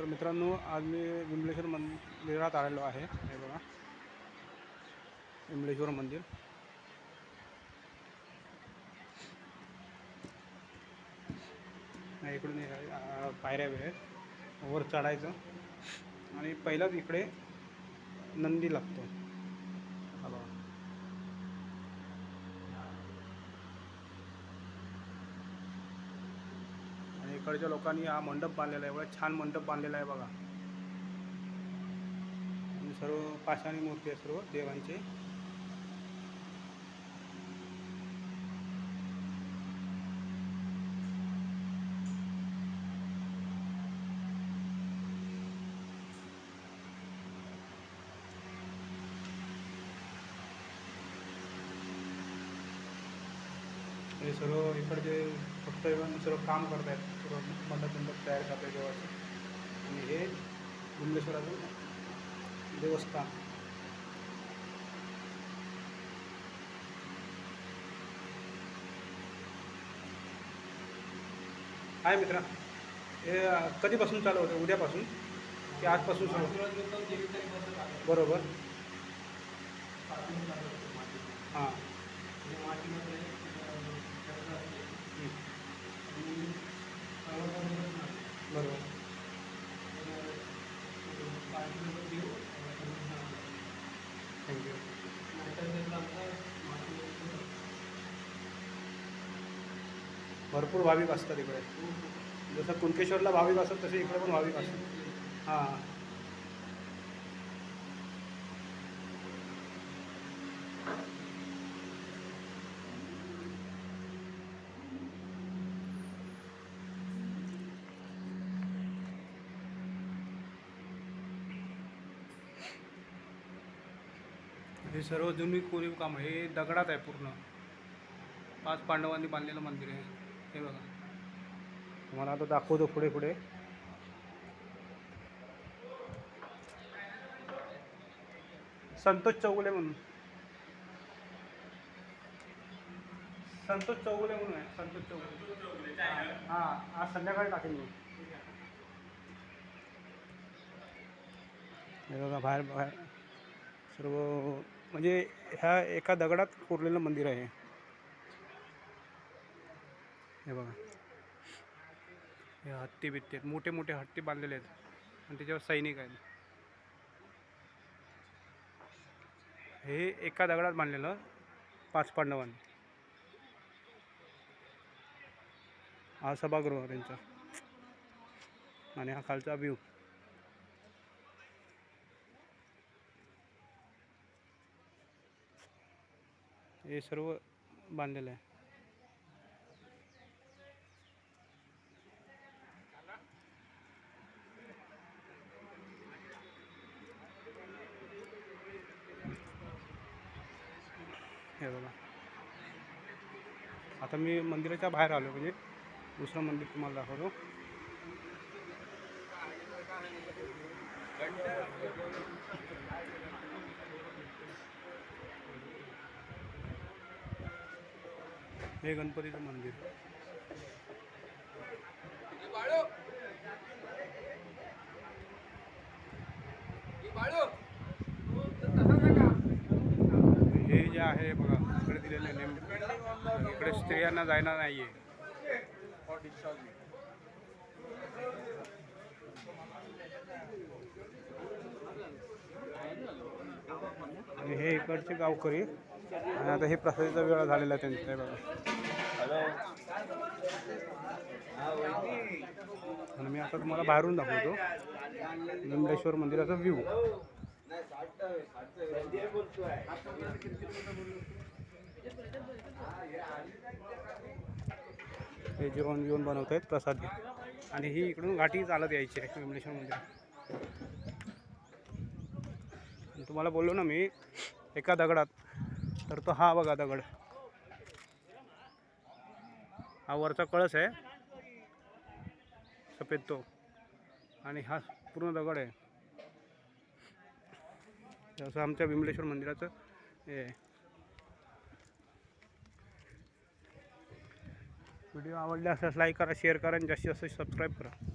तर मित्रांनो आज मी विमलेश्वर मंदिरात आलेलो आहे. हे बघा. विमलेश्वर मंदिर. नाही, इकडून पायऱ्या वेळेत वर चढायचं. आणि पहिलाच इकडे नंदी लागतो हा बघा आणि इकडच्या लोकांनी हा मंडप बांधलेला आहे. एवढा छान मंडप बांधलेला आहे बघा. आणि सर्व पाषाणी मूर्ती आहे सर्व देवांचे. सर्व इकडचे फक्त येऊन सर्व काम करत आहेत सर्व मंडप मंडप तयार करतात आहे देवाचं. आणि हे गुंडेश्वराचं देवस्थान. आहे मित्रा हे कधीपासून चालू होतं? उद्यापासून? की आजपासून सुरू बरोबर. हां बरोबर थँक्यू भरपूर भाविक असतात इकडे. जसं कुणकेश्वरला भाविक असतात तसे इकडे पण भाविक असतात. हां. हे सर्व जुनी कोरीव काम आहे हे दगडात आहे पूर्ण. पाच पांडवांनी बांधलेलं मंदिर आहे. हे बघा. तुम्हाला आता दाखवतो पुढे पुढे. संतोष चौगुले म्हणून. संतोष चौगुले म्हणून आहे संतोष चौगुले. हां आज संध्याकाळी टाकेल मी. हे बघा बाहेर बाहेर. सर्व म्हणजे ह्या एका दगडात कोरलेलं मंदिर आहे. हे बघा. हे हत्ती बित्ती आहेत. मोठे मोठे हत्ती बांधलेले आहेत. आणि त्याच्यावर सैनिक आहेत. हे एका दगडात बांधलेलं पाच पांडवांनी. हा सभागृह त्यांचा. आणि हा खालचा व्ह्यू हे सर्व बांधलेलं आहे. हे बघा. आता मी मंदिराच्या बाहेर आलो म्हणजे दुसरं मंदिर तुम्हाला दाखवतो. हे गणपतीचं मंदिर. बाळू. आहे बघा इकडे दिलेले नेम इकडे स्त्रियांना जायला आहे आणि हे इकडचे गावकरी आणि आता हे प्रसादीचा वेळ झालेला आहे त्यांचा बघा. आणि मी आता तुम्हाला बाहेरून दाखवतो. लिंगेश्वर मंदिराचा व्ह्यू हे जेवण जेवण बनवत आहेत प्रसाद आणि ही इकडून घाटी चालत यायची आहे विमलेश्वर मंदिर तुम्हाला बोललो ना मी एका दगडात. तर तो हा बघा दगड. हा वरचा कळस आहे. सफेद तो. आणि हा पूर्ण दगड आहे. असं आमच्या विमलेश्वर मंदिराचं हे आहे. व्हिडिओ आवडले असल्यास लाईक करा शेअर करा आणि जास्तीत जास्त सबस्क्राईब करा